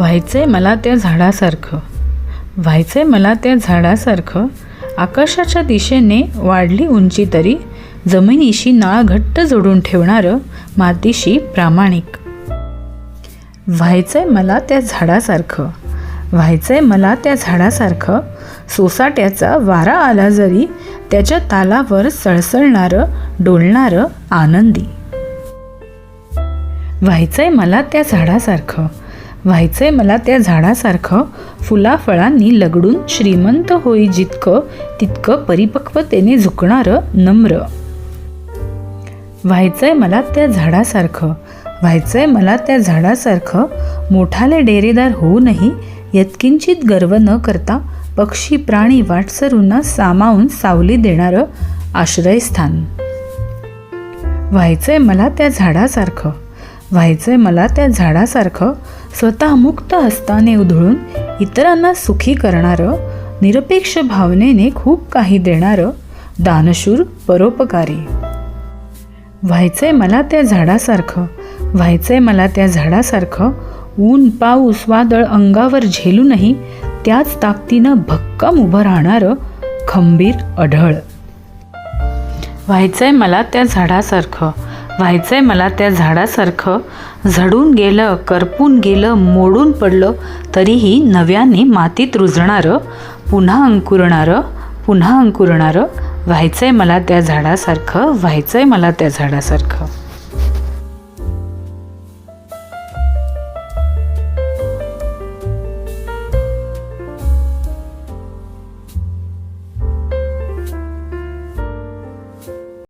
व्हायचंय मला त्या झाडासारखं. व्हायचंय मला त्या झाडासारखं. आकाशाच्या दिशेने वाढली उंची तरी जमिनीशी नाळ घट्ट जोडून ठेवणारं मातीशी प्रामाणिक. व्हायचंय मला त्या झाडासारखं. व्हायचंय मला त्या झाडासारखं. सोसाट्याचा वारा आला जरी त्याच्या तालावर सळसळणारं डोलणारं आनंदी. व्हायचंय मला त्या झाडासारखं. व्हायचंय मला त्या झाडासारखं फुलाफळांनी लगडून श्रीमंत होई जितकं तितकं परिपक्वतेने झुकणारं नम्र. व्हायचंय मला त्या झाडासारखं व्हायचंय मला त्या झाडासारखं मोठाले डेरेदार होऊनही यत्किंचित गर्व न करता पक्षी प्राणी वाटसरूंना सामावून सावली देणारं आश्रयस्थान. व्हायचंय मला त्या झाडासारखं व्हायचंय मला त्या झाडासारखं. स्वतः मुक्त हस्ताने उधळून इतरांना सुखी करणारं निरपेक्ष भावनेने खूप काही देणारं दानशूर परोपकारी. व्हायचंय मला त्या झाडासारखं. व्हायचंय मला त्या झाडासारखं. ऊन पाऊस वादळ अंगावर झेलूनही त्याच ताकदीनं भक्कम उभं राहणारं खंबीर अढळ. व्हायचंय मला त्या झाडासारखं. व्हायचंय मला त्या झाडासारखं. झडून गेलं करपून गेलं मोडून पडलं तरीही नव्याने मातीत रुजणारं पुन्हा अंकुरणारं पुन्हा अंकुरणारं. व्हायचंय मला त्या झाडासारखं व्हायचंय मला त्या झाडासारखं.